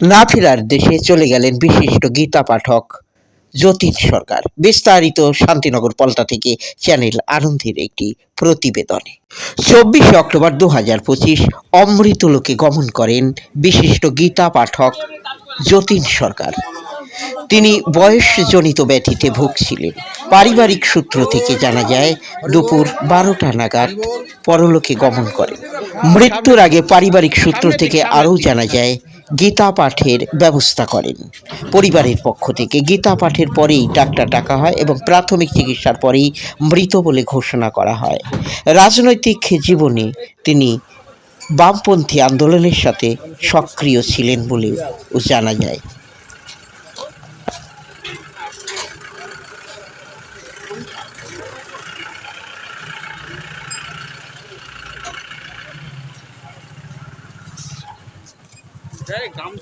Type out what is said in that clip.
না ফেরার দেশে চলে গেলেন বিশিষ্ট গীতা পাঠক যতীন সরকার। বিস্তারিত শান্তিনগর পল্টা থেকে চ্যানেল আনন্দের একটি প্রতিবেদনে। চব্বিশে অক্টোবর দু হাজার পঁচিশ অমৃতলোকে গমন করেন বিশিষ্ট গীতা পাঠক যতীন সরকার। তিনি বয়সজনিত ব্যথিতে ভুগছিলেন। পারিবারিক সূত্র থেকে জানা যায়, দুপুর বারোটা নাগাদ পরলোকে গমন করেন। মৃত্যুর আগে পারিবারিক সূত্র থেকে আরও জানা যায় গীতা পাঠের ব্যবস্থা করেন। পরিবারের পক্ষ থেকে গীতা পাঠের পরেই ডাক্তার ডাকা হয় এবং প্রাথমিক চিকিৎসার পরেই মৃত বলে ঘোষণা করা হয়। রাজনৈতিক জীবনে তিনি বামপন্থী আন্দোলনের সাথে সক্রিয় ছিলেন বলেও জানা যায়। Cek, kamu.